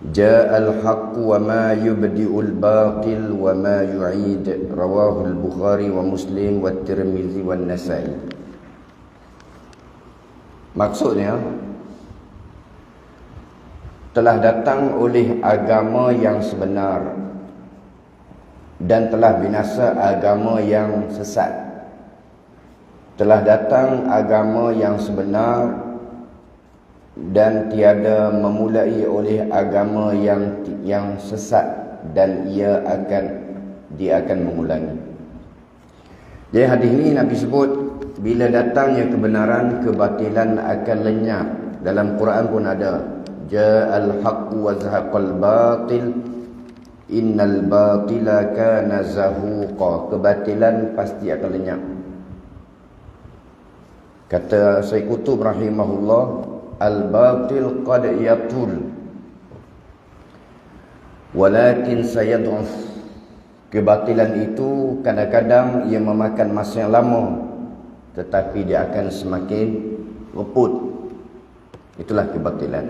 جاء الحق وما يبدئ الباطل وما يعيد رواه البخاري ومسلم والترمذي والنسائي maksudnya telah datang oleh agama yang sebenar dan telah binasa agama yang sesat telah datang agama yang sebenar dan tiada memulai oleh agama yang yang sesat dan ia akan dia akan mengulangi. Jadi hadis ini Nabi sebut bila datangnya kebenaran kebatilan akan lenyap. Dalam Quran pun ada ja'al haqqu wa zahaqal batil innal batila kana zahuqa. Kebatilan pasti akan lenyap. Kata Syekh Qutb rahimahullah al-batil qad yatul. Walakin sayad'uf. Kebatilan itu kadang-kadang ia memakan masa yang lama tetapi dia akan semakin reput itulah kebatilan.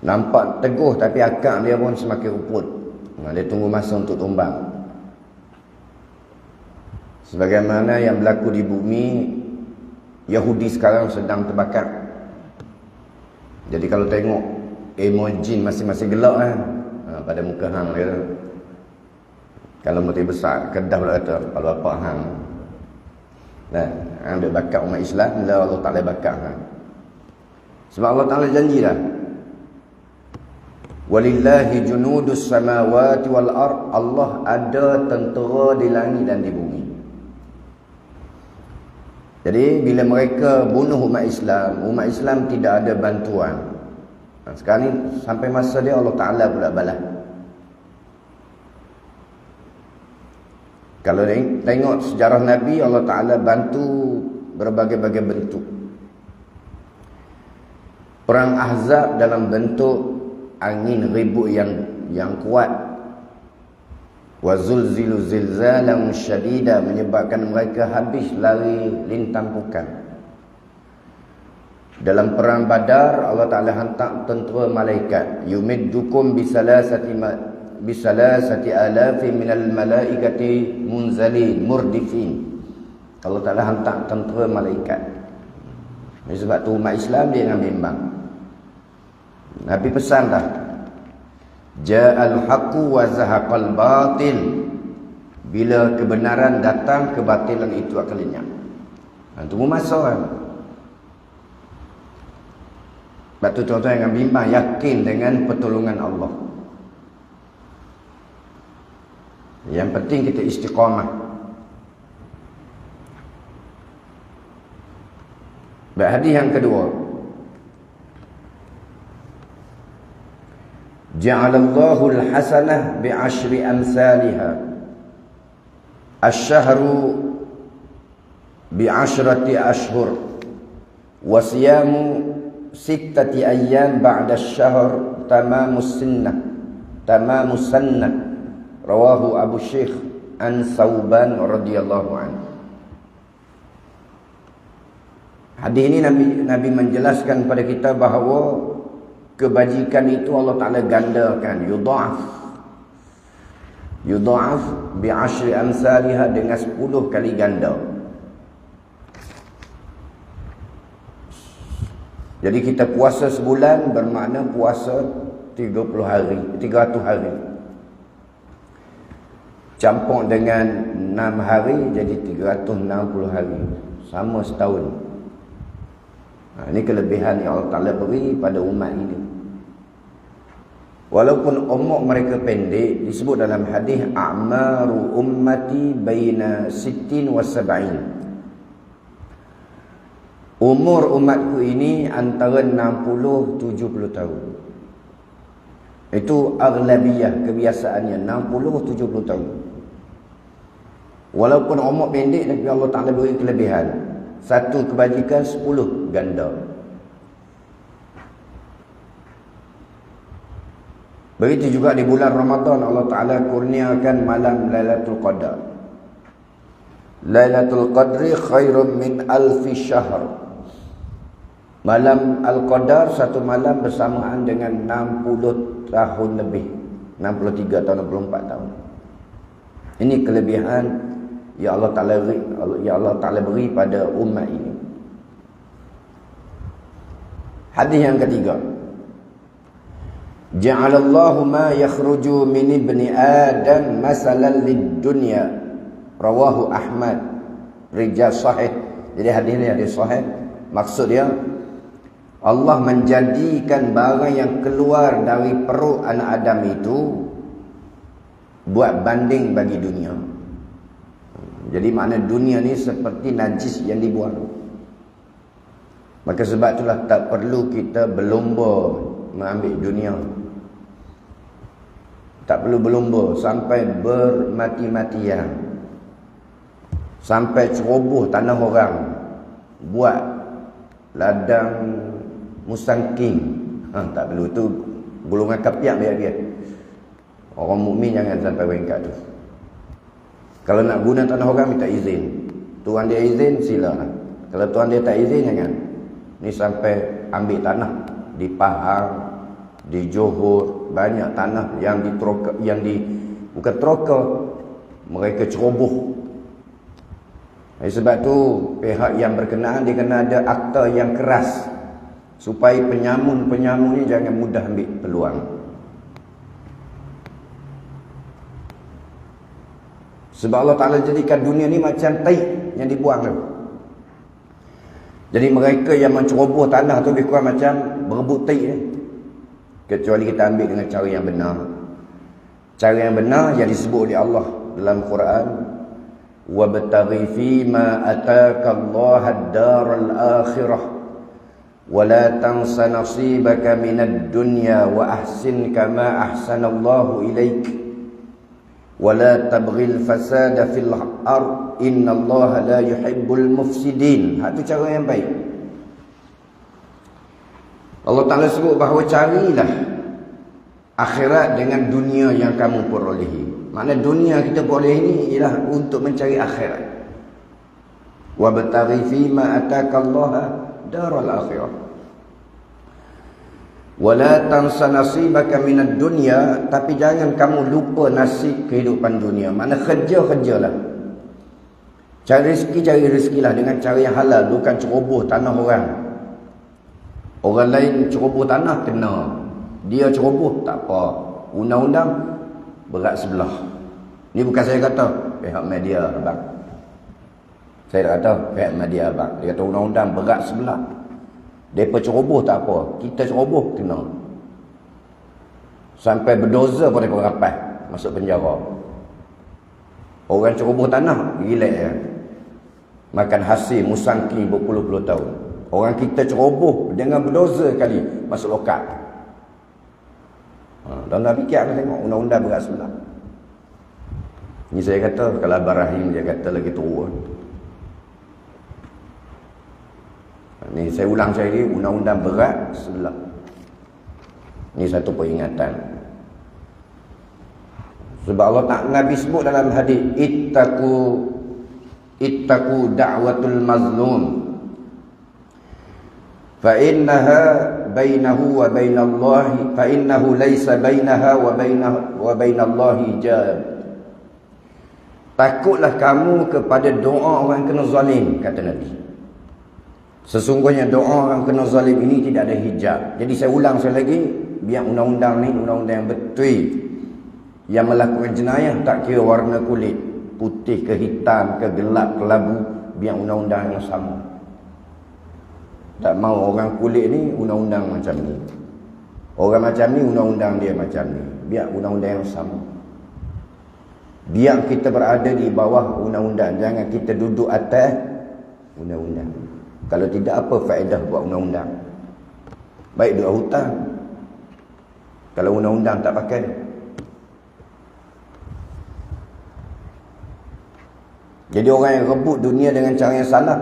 Nampak teguh tapi akak dia pun semakin reput dia tunggu masa untuk tumbang. Sebagaimana yang berlaku di bumi Yahudi sekarang sedang terbakar jadi kalau tengok emoji masing-masing gelap kan ha, pada muka hang dia. Kalau mesti besar kedah pula kata kalau apa hang. Nah, ambil bakat umat Islam lah Allah Taala bakat hang. Sebab Allah Taala janji dah. Walillahi junudus samawati wal ard. Allah ada tentera di langit dan di. Jadi bila mereka bunuh umat Islam, umat Islam tidak ada bantuan. Ha, sekarang ni sampai masa dia Allah Ta'ala pula balas. Kalau tengok sejarah Nabi, Allah Ta'ala bantu berbagai-bagai bentuk. Perang Ahzab dalam bentuk angin ribut yang yang kuat wa zulzilu zilzalan syadida menyebabkan mereka habis lari lintang pukan dalam perang badar Allah Taala hantar tentera malaikat. Yumiddukum bisalasati bisalasati alafi minal malaikati munzalin murdifin. Allah Taala hantar tentera malaikat. Sebab tu umat Islam dia yang bimbang. Nabi pesan dah Ja'al haqqu wa zahaqal batil. Bila kebenaran datang, kebatilan itu akan lenyap. Ha, tunggu masa kan. Sebab tu tuan-tuan yang bimbang yakin dengan pertolongan Allah. Yang penting kita istiqamah. Baik hadis yang kedua. Ja'alallahu al-hasanah bi'ashri amsalha. Ash-shahru bi'ashrati ashhur. Wa siyamu sittati ayyam ba'da ash-shahr tamamus sunnah. Tamamus sunnah. Rawahu Abu Syekh an Sauban radhiyallahu anhu. Hadis ini Nabi Nabi menjelaskan kepada kita bahawa kebajikan itu Allah Taala gandakan. Yudha'af. Yudha'af bi ashri amsalha dengan 10 kali ganda. Jadi kita puasa sebulan bermakna puasa 30 hari 300 hari. Campur dengan 6 hari jadi 360 hari. Sama setahun ha, ini kelebihan yang Allah Ta'ala beri pada umat ini Walaupun umur mereka pendek disebut dalam hadis a'maru ummati baina sittin wa sab'in. Umur umatku ini antara 60 70 tahun. Itu aghlabiyah kebiasaannya 60 70 tahun. Walaupun umur pendek tapi Allah Taala beri kelebihan. Satu kebajikan 10 ganda. Begitu juga di bulan Ramadan Allah Ta'ala kurniakan malam Lailatul Qadar. Lailatul Qadri khairun min alfi syahr. Malam Al-Qadar satu malam bersamaan dengan 60 tahun lebih. 63 tahun 64 tahun. Ini kelebihan ya Allah Taala ya Allah Taala beri pada umat ini. Hadis yang ketiga. Ja'alallahu ma yakhruju min ibni Adam masalan lid-dunya. Rawahu Ahmad. Rijal sahih. Jadi hadis ini hadis sahih. Maksud dia Allah menjadikan barang yang keluar dari perut anak Adam itu buat banding bagi dunia. Jadi makna dunia ni seperti najis yang dibuang. Maka sebab itulah tak perlu kita berlomba mengambil dunia. Tak perlu berlomba sampai bermati-matian. Sampai ceroboh tanah orang. Buat ladang musangking. Ha, tak perlu tu golongan kapiak biar dia. Orang mukmin jangan sampai bengkak tu. Kalau nak guna tanah orang minta izin. Tuan dia izin sila. Kalau tuan dia tak izin jangan. Ni sampai ambil tanah di Pahang, di Johor banyak tanah yang ditroka yang di bukan troka mereka ceroboh eh, sebab tu pihak yang berkenaan dia kena ada akta yang keras supaya penyamun-penyamun ni jangan mudah ambil peluang sebab Allah Ta'ala jadikan dunia ni macam taik yang dibuang tu jadi mereka yang menceroboh tanah tu lebih kurang macam berebut taik ni kecuali kita ambil dengan cara yang benar cara yang benar yang disebut oleh Allah dalam Quran wabtaghi fima ataka Allah ad-daral akhirah ولا تنس نصيبك من الدنيا وأحسن كما أحسن الله إليك ولا تبغي الفساد في الأرض إن الله لا يحب المفسدين ha, tu cara yang baik Allah Ta'ala sebut bahawa carilah akhirat dengan dunia yang kamu perolehi. Makna dunia kita peroleh ini ialah untuk mencari akhirat. Wa batari fima ataka Allah daral akhirah. Wala tansa nasibaka minad dunya tapi jangan kamu lupa nasib kehidupan dunia. Mana kerja-kerjalah. Cari rezeki cari rezekilah dengan cara yang halal bukan ceroboh tanah orang. Orang lain ceroboh tanah kena. Dia ceroboh tak apa. Undang-undang berat sebelah. Ni bukan saya kata pihak media abang. Saya kata pihak media abang. Dia kata undang-undang berat sebelah. Depa ceroboh tak apa. Kita ceroboh kena. Sampai berdosa pada perapai masuk penjara. Orang ceroboh tanah gila ya. Makan hasil musangki berpuluh-puluh tahun. Orang kita ceroboh dengan berdosa kali masuk lokal. Ha, dan dah fikir aku tengok undang-undang berat sebelah. Ini saya kata kalau Abang Rahim dia kata lagi turun. Ni saya ulang saya ini undang-undang berat sebelah. Ni satu peringatan. Sebab Allah tak Nabi sebut dalam hadis ittaqu ittaqu da'watul mazlum. Fa innaha bainahu wa bainallahi fa innahu laysa bainaha wa bainahu wa bainallahi jab. Takutlah kamu kepada doa orang kena zalim kata Nabi. Sesungguhnya doa orang kena zalim ini tidak ada hijab. Jadi saya ulang sekali lagi, biar undang-undang ni undang-undang yang betul. Yang melakukan jenayah tak kira warna kulit, putih ke hitam ke gelap ke labu, biar undang-undang yang sama. Tak mau orang kulit ni undang-undang macam ni. Orang macam ni undang-undang dia macam ni. Biar undang-undang yang sama. Biar kita berada di bawah undang-undang. Jangan kita duduk atas undang-undang. Kalau tidak apa faedah buat undang-undang. Baik duduk hutan. Kalau undang-undang tak pakai. Jadi orang yang rebut dunia dengan cara yang salah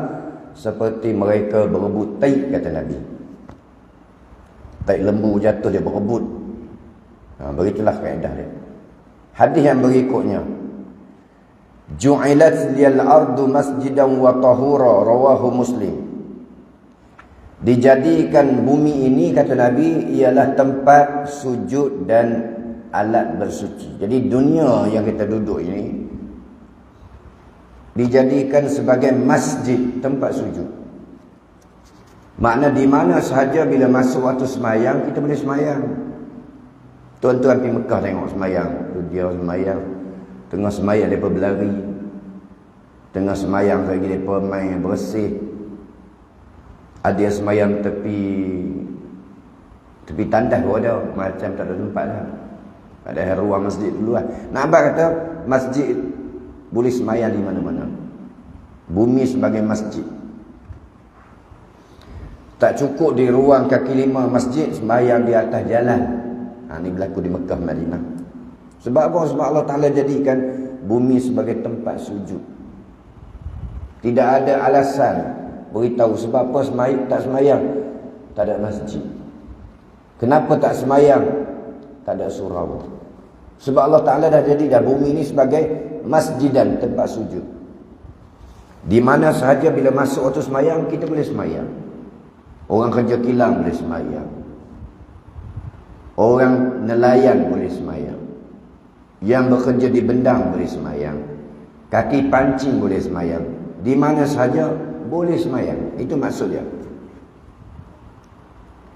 seperti mereka berebut taik kata Nabi taik lembu jatuh dia berebut ha, begitulah kaedah dia hadis yang berikutnya ju'ilat liyal ardu masjidan wa tahura rawahu muslim Dijadikan bumi ini kata Nabi ialah tempat sujud dan alat bersuci. Jadi dunia yang kita duduk ini dijadikan sebagai masjid tempat sujud. Makna di mana sahaja bila masuk waktu semayang kita boleh semayang. Tuan-tuan pergi Mekah tengok semayang. Dia semayang. Tengah semayang mereka berlari. Tengah semayang lagi mereka main bersih ada semayang tepi tepi tandas pun ada macam tak ada tempat lah. Ada ruang masjid dulu lah. Nak abang kata masjid boleh semayang di mana-mana. Bumi sebagai masjid. Tak cukup di ruang kaki lima masjid semayang di atas jalan. Ha, ini berlaku di Mekah Madinah. Sebab apa? sebab Allah Ta'ala jadikan bumi sebagai tempat sujud. Tidak ada alasan beritahu sebab apa semayang, tak semayang? Tak ada masjid. Kenapa tak semayang? Tak ada surau. Sebab Allah Ta'ala dah jadi dah bumi ini sebagai masjid dan tempat sujud. Di mana sahaja bila masuk waktu semayang kita boleh semayang. Orang kerja kilang boleh semayang. Orang nelayan boleh semayang. Yang bekerja di bendang boleh semayang. Kaki pancing boleh semayang. Di mana sahaja boleh semayang. Itu maksudnya.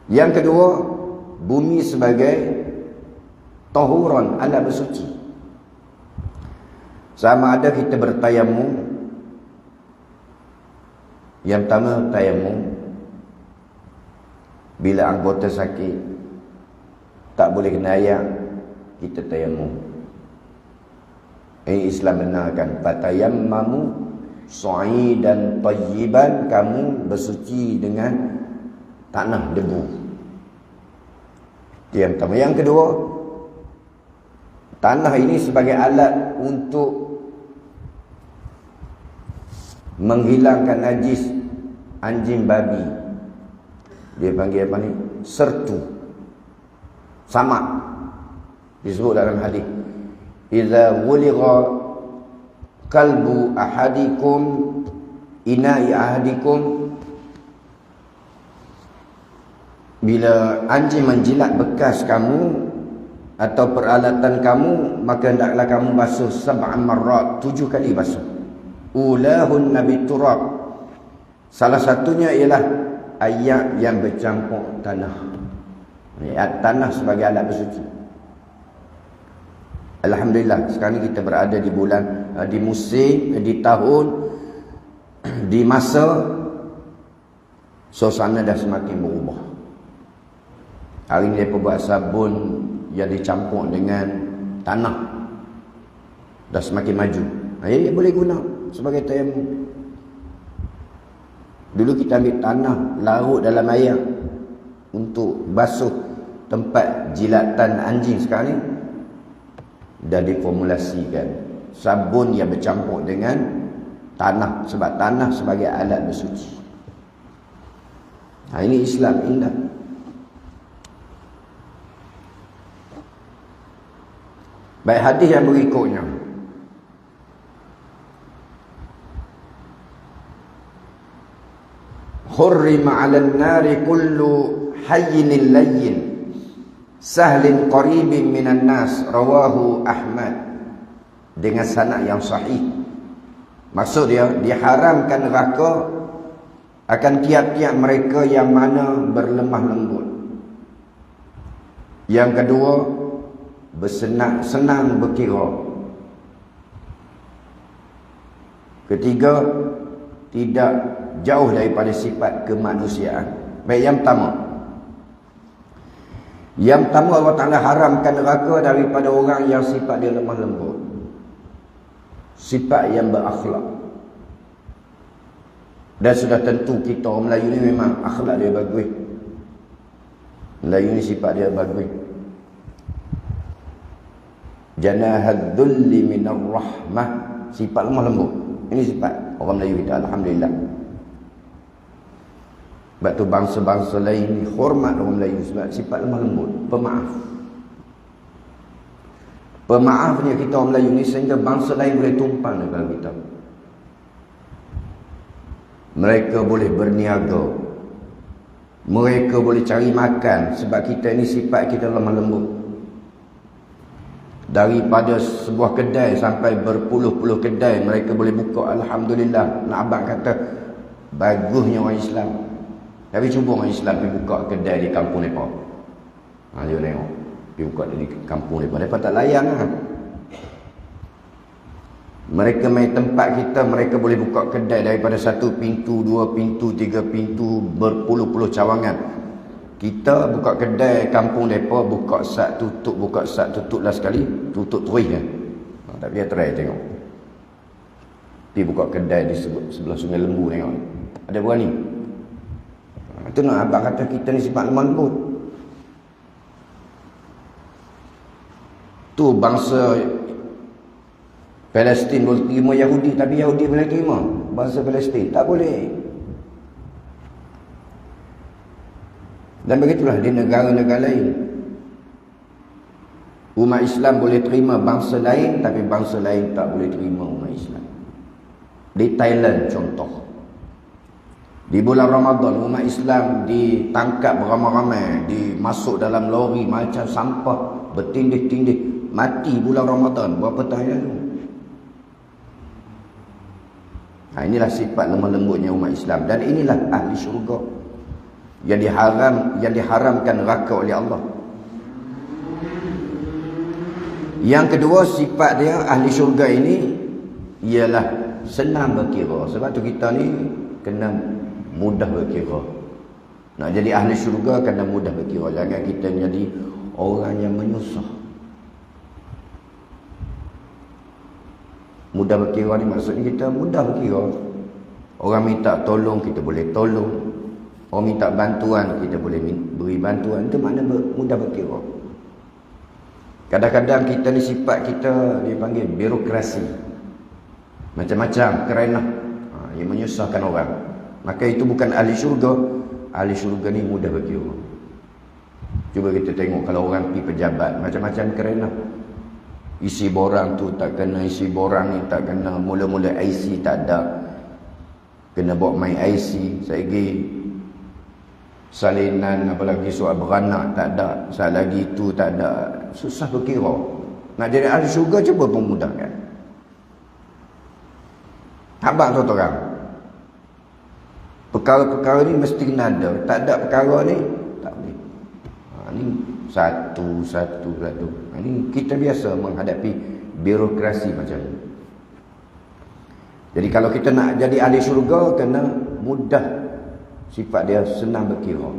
Yang kedua, bumi sebagai tahuran alat bersuci. Sama ada kita bertayamum. Yang pertama tayamum. Bila anggota sakit, tak boleh kena ayak, kita tayamum. Ini Islam benarkan. Fatayammamu Su'i dan tayyiban kamu bersuci dengan tanah debu. Yang pertama. Yang kedua, tanah ini sebagai alat untuk menghilangkan najis anjing babi. Dia panggil apa ni? Sertu. Sama. Disebut dalam hadis. Iza wuligha kalbu ahadikum inai ahadikum. Bila anjing menjilat bekas kamu atau peralatan kamu maka hendaklah kamu basuh sab'an marrat tujuh kali basuh. Ulahun nabi turab. Salah satunya ialah ayat yang bercampur tanah. Ayat tanah sebagai alat bersuci Alhamdulillah sekarang kita berada di bulan uh, di musim di tahun di masa suasana dah semakin berubah. Hari ini dia buat sabun yang dicampur dengan tanah dah semakin maju. Ya, ya boleh guna sebagai tayamum. Dulu kita ambil tanah larut dalam air untuk basuh tempat jilatan anjing sekarang ni dah diformulasikan. Sabun yang bercampur dengan tanah sebab tanah sebagai alat bersuci. Ha, ini Islam indah. Baik hadis yang berikutnya. Hurrima 'alan nari kullu hayyin layyin sahlin qaribin minan nas rawahu Ahmad. Dengan sanad yang sahih. Maksud dia diharamkan neraka akan tiap-tiap mereka yang mana berlemah lembut. Yang kedua bersenang senang berkira. Ketiga tidak jauh daripada sifat kemanusiaan. Baik yang pertama yang pertama Allah Ta'ala haramkan neraka daripada orang yang sifat dia lemah lembut. Sifat yang berakhlak. Dan sudah tentu kita orang Melayu ni memang akhlak dia bagus. Melayu ni sifat dia bagus. Janahad dhulli minar rahmah. Sifat lemah lembut. Ini sifat orang Melayu kita. Alhamdulillah. Sebab tu bangsa-bangsa lain ni hormat orang Melayu sebab sifat lemah lembut, pemaaf. Pemaafnya kita orang Melayu ni sehingga bangsa lain boleh tumpang kepada kita. Mereka boleh berniaga. Mereka boleh cari makan sebab kita ni sifat kita lemah lembut. Daripada sebuah kedai sampai berpuluh-puluh kedai mereka boleh buka alhamdulillah. Nak abang kata bagusnya orang Islam. Tapi cuba orang Islam pergi buka kedai di kampung depa. Ha dia tengok. Pergi buka di kampung depa. Depa tak layan lah. Mereka main tempat kita, mereka boleh buka kedai daripada satu pintu, dua pintu, tiga pintu, berpuluh-puluh cawangan. Kita buka kedai kampung depa, buka sat tutup, buka sat tutup lah sekali, tutup terus kan. Ha, tapi dia try tengok. Pergi buka kedai di sebelah sungai lembu tengok. Ada berani? Itu nak abang kata kita ni sifat lemah lembut. Tu bangsa Palestin boleh terima Yahudi tapi Yahudi boleh terima bangsa Palestin. Tak boleh. Dan begitulah di negara-negara lain. Umat Islam boleh terima bangsa lain tapi bangsa lain tak boleh terima umat Islam. Di Thailand contoh di bulan Ramadan umat Islam ditangkap beramai-ramai dimasuk dalam lori macam sampah bertindih-tindih mati bulan Ramadan berapa tahun lalu Ha, inilah sifat lemah lembutnya umat Islam dan inilah ahli syurga yang diharam yang diharamkan neraka oleh Allah. Yang kedua sifat dia ahli syurga ini ialah senang berkira. Sebab tu kita ni kena mudah berkira. Nak jadi ahli syurga kena mudah berkira. Jangan kita jadi orang yang menyusah. Mudah berkira ni maksudnya kita mudah berkira. Orang minta tolong, kita boleh tolong. Orang minta bantuan, kita boleh beri bantuan. Itu makna mudah berkira. Kadang-kadang kita ni sifat kita dipanggil birokrasi. Macam-macam kerana ha, yang menyusahkan orang. Maka itu bukan ahli syurga. Ahli syurga ni mudah berkira. Cuba kita tengok kalau orang pergi pejabat. Macam-macam kerana isi borang tu tak kena isi borang ni tak kena mula-mula IC tak ada kena bawa main IC lagi salinan apalagi soal beranak tak ada soal lagi tu tak ada susah berkira nak jadi ahli syurga cuba memudahkan abang tu orang perkara-perkara ni mesti kena ada. Tak ada perkara ni tak boleh. Ha, ni satu satu satu. Ini kita biasa menghadapi birokrasi macam ni. Jadi kalau kita nak jadi ahli syurga kena mudah sifat dia senang berkira.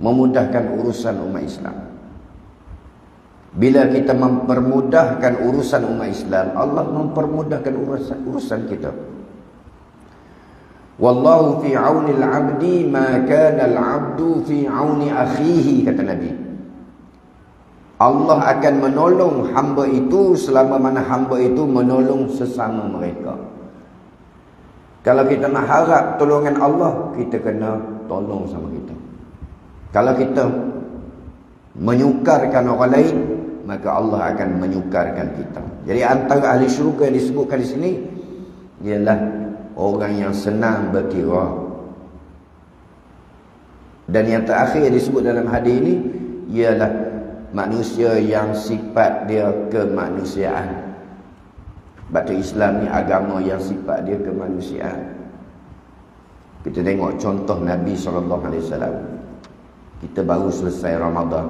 Memudahkan urusan umat Islam. Bila kita mempermudahkan urusan umat Islam Allah mempermudahkan urusan urusan kita Wallahu fi auni al-'abdi ma kana al-'abdu fi auni akhihi kata Nabi Allah akan menolong hamba itu selama mana hamba itu menolong sesama mereka. Kalau kita nak harap tolongan Allah, kita kena tolong sama kita. Kalau kita menyukarkan orang lain, maka Allah akan menyukarkan kita. Jadi antara ahli syurga yang disebutkan di sini ialah orang yang senang berkira. Dan yang terakhir yang disebut dalam hadis ini ialah manusia yang sifat dia kemanusiaan. Batu Islam ni agama yang sifat dia kemanusiaan. Kita tengok contoh Nabi SAW. Kita baru selesai Ramadan.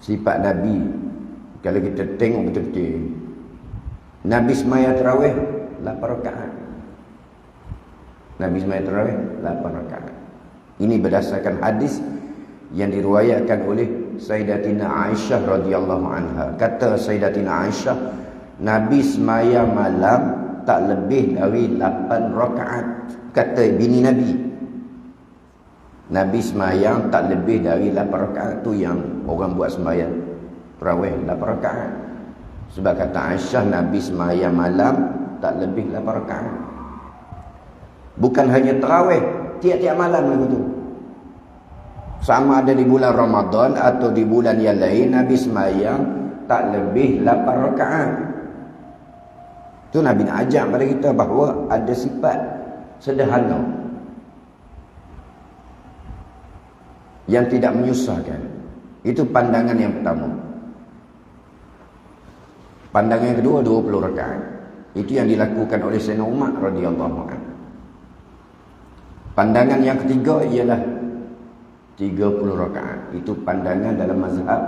Sifat Nabi. Kalau kita tengok betul-betul. Nabi semaya terawih. 8 rakaat. Nabi semaya terawih. 8 rakaat. Ini berdasarkan hadis yang diriwayatkan oleh Sayyidatina Aisyah radhiyallahu anha. Kata Sayyidatina Aisyah, Nabi semaya malam tak lebih dari 8 rakaat. Kata bini Nabi. Nabi semayang tak lebih dari 8 rakaat tu yang orang buat sembahyang. Terawih 8 rakaat. Sebab kata Aisyah Nabi semayang malam tak lebih 8 rakaat. Bukan hanya terawih, tiap-tiap malam begitu. tu. Sama ada di bulan Ramadan atau di bulan yang lain Nabi semayang tak lebih 8 rakaat. Tu Nabi nak ajak pada kita bahawa ada sifat sederhana. Yang tidak menyusahkan. Itu pandangan yang pertama. Pandangan kedua 20 rakaat. Itu yang dilakukan oleh Sayyidina Umar radhiyallahu anhu. Pandangan yang ketiga ialah 30 rakaat. Itu pandangan dalam mazhab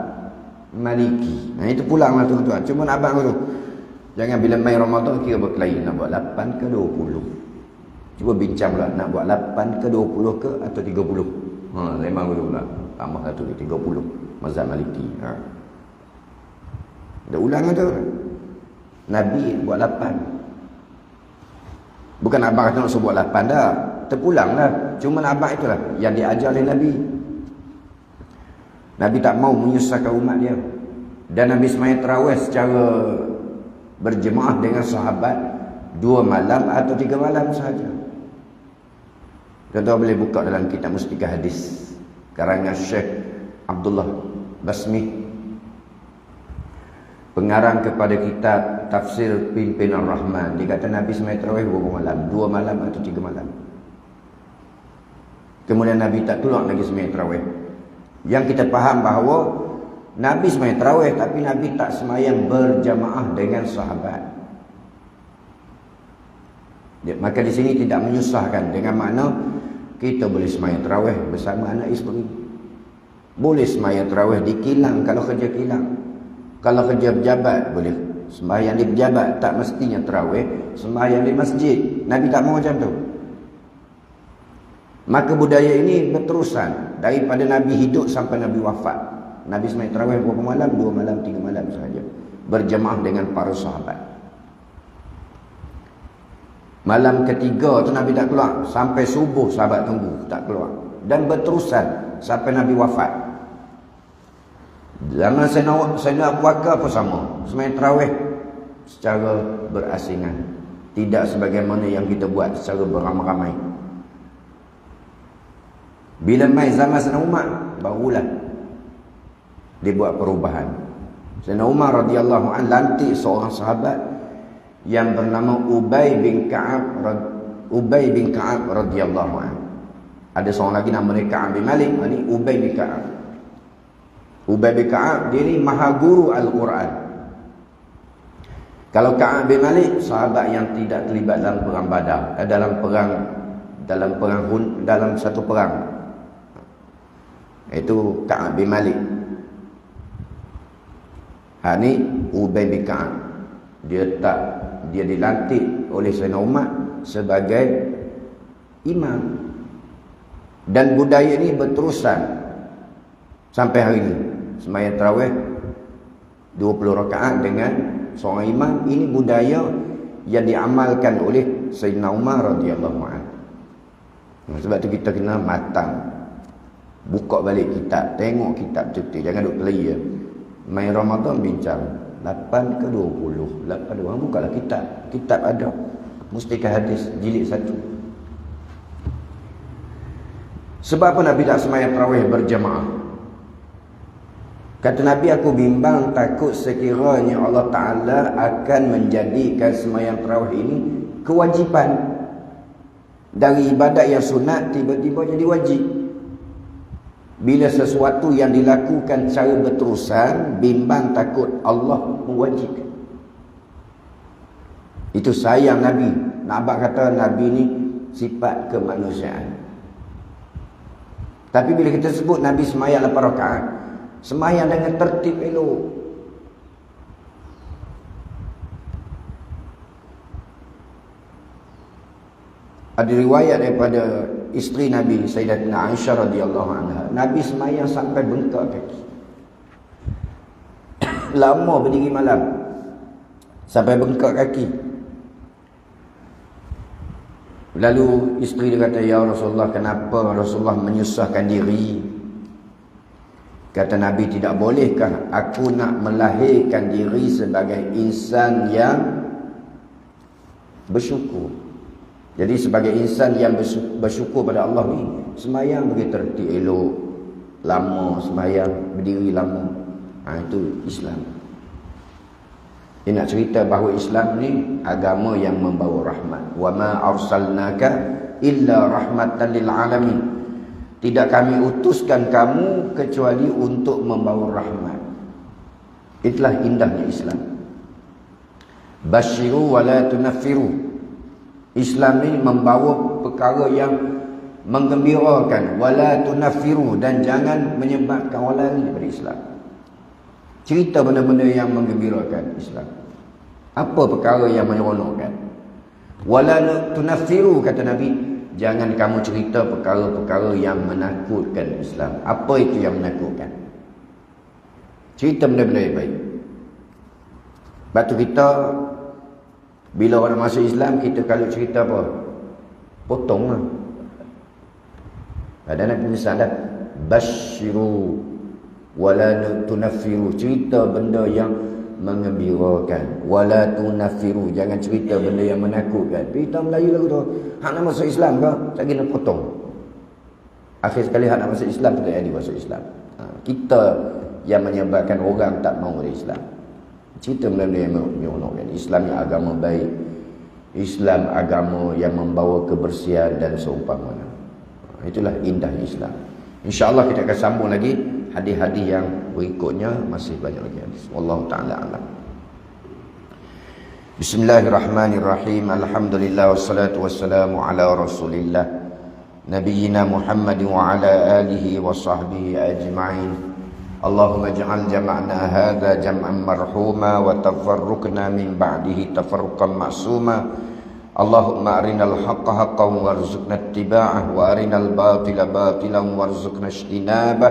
Maliki. Nah itu pulang lah tuan-tuan. Cuma nak abang tu. Jangan bila main Ramadan kira berkelahi nak buat 8 ke 20. Cuba bincang pula nak buat 8 ke 20 ke atau 30. Ha memang betul pula. Tambah satu ke 30 mazhab Maliki. Ha. Dah ulang tu. Nabi buat 8. Bukan abang kata nak suruh buat 8 dah. Terpulang lah. Cuma abang itulah yang diajar oleh Nabi. Nabi tak mau menyusahkan umat dia. Dan Nabi semayang terawih secara berjemaah dengan sahabat dua malam atau tiga malam sahaja. Tuan-tuan boleh buka dalam kitab Mustika Hadis. Karangan Syekh Abdullah Basmi. Pengarang kepada kitab Tafsir Pimpinan Rahman. Dia kata Nabi semayang terawih dua malam. Dua malam atau tiga malam. Kemudian Nabi tak keluar lagi semayang terawih. Yang kita faham bahawa Nabi semayang terawih tapi Nabi tak semayang berjamaah dengan sahabat. Maka di sini tidak menyusahkan dengan makna kita boleh semayang terawih bersama anak isteri. Boleh semayang terawih di kilang kalau kerja kilang. Kalau kerja pejabat boleh semayang di pejabat tak mestinya terawih semayang di masjid. Nabi tak mau macam tu. Maka budaya ini berterusan daripada Nabi hidup sampai Nabi wafat. Nabi semai terawih berapa malam? Dua malam, tiga malam sahaja. Berjemaah dengan para sahabat. Malam ketiga tu Nabi tak keluar. Sampai subuh sahabat tunggu. Tak keluar. Dan berterusan sampai Nabi wafat. Zaman Sayyidina Abu Bakar pun sama. Semai terawih secara berasingan. Tidak sebagaimana yang kita buat secara beramai-ramai. Bila mai zaman Sayyidina Umar barulah dia buat perubahan. Sayyidina Umar radhiyallahu an lantik seorang sahabat yang bernama Ubay bin Ka'ab Ubay bin Ka'ab radhiyallahu an. Ada seorang lagi nama dia Ka'ab bin Malik, ini Ubay bin Ka'ab. Ubay bin Ka'ab dia ni maha guru Al-Quran. Kalau Ka'ab bin Malik sahabat yang tidak terlibat dalam perang Badar, eh, dalam perang dalam perang dalam satu perang itu Ka'ab bin Malik. Ha ni Ubay bin Ka'ab. Dia tak dia dilantik oleh Sayyidina Umar sebagai imam. Dan budaya ini berterusan sampai hari ini. Sembahyang tarawih 20 rakaat dengan seorang imam. Ini budaya yang diamalkan oleh Sayyidina Umar radhiyallahu anhu. Sebab tu kita kena matang. Buka balik kitab, tengok kitab betul Jangan kelai ya. Main Ramadan bincang. 8 ke 20 8 orang bukalah kitab. Kitab ada. Mustika hadis jilid satu. Sebab apa Nabi tak semayang terawih berjamaah Kata Nabi aku bimbang takut sekiranya Allah Ta'ala akan menjadikan semayang terawih ini kewajipan Dari ibadat yang sunat tiba-tiba jadi wajib bila sesuatu yang dilakukan secara berterusan, bimbang takut Allah mewajibkan. Itu sayang Nabi. Nabak kata Nabi ni sifat kemanusiaan. Tapi bila kita sebut Nabi semayang 8 rakaat, semayang dengan tertib elok. Ada riwayat daripada isteri Nabi Sayyidatina Aisyah radhiyallahu anha. Nabi semayang sampai bengkak kaki. Lama berdiri malam. Sampai bengkak kaki. Lalu isteri dia kata, Ya Rasulullah, kenapa Rasulullah menyusahkan diri? Kata Nabi, tidak bolehkah aku nak melahirkan diri sebagai insan yang bersyukur? Jadi sebagai insan yang bersyukur pada Allah ni, semayang begitu tertib elok, lama semayang, berdiri lama. Ha, itu Islam. Dia nak cerita bahawa Islam ni agama yang membawa rahmat. Wa ma arsalnaka illa rahmatan lil alamin. Tidak kami utuskan kamu kecuali untuk membawa rahmat. Itulah indahnya Islam. Basyiru wala tunaffiru. Islam ini membawa perkara yang menggembirakan. Wala tunaffiru dan jangan menyebabkan orang lain daripada Islam. Cerita benda-benda yang menggembirakan Islam. Apa perkara yang menyeronokkan wala tunaffiru kata Nabi jangan kamu cerita perkara-perkara yang menakutkan Islam. Apa itu yang menakutkan? Cerita benda-benda yang baik. Sebab tu kita, bila orang masuk Islam, kita kalau cerita apa? Potong lah. Ada nak penyesal dah. Bashiru wala tunaffiru. Cerita benda yang mengembirakan. Wala tunafiru. Jangan cerita benda yang menakutkan. Kita Melayu lagu tu hak nak masuk Islam ke tak kena potong. Akhir sekali hak nak masuk Islam tak jadi masuk Islam. Ha, kita yang menyebabkan orang tak mau masuk Islam. Cerita benda yang menyeronokkan Islam yang agama baik. Islam agama yang membawa kebersihan dan seumpamanya. Ha, itulah indah Islam. InsyaAllah kita akan sambung lagi hadis-hadis yang berikutnya masih banyak lagi hadis. Wallahu taala alam. Bismillahirrahmanirrahim. Alhamdulillah wassalatu wassalamu ala Rasulillah nabiyyina Muhammad wa ala alihi wa sahbihi ajma'in. اللهم اجعل جمعنا هذا جمعا مرحوما وتفرقنا من بعده تفرقا معصوما اللهم أرنا الحق حقا وارزقنا اتباعه وأرنا الباطل باطلا وارزقنا اجتنابه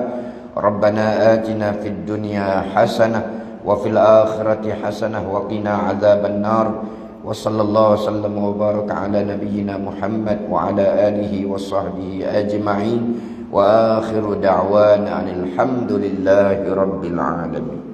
ربنا آتنا في الدنيا حسنة وفي الآخرة حسنة وقنا عذاب النار وصلى الله وسلم وبارك على نبينا محمد وعلى آله وصحبه أجمعين وآخر دعوانا عن الحمد لله رب العالمين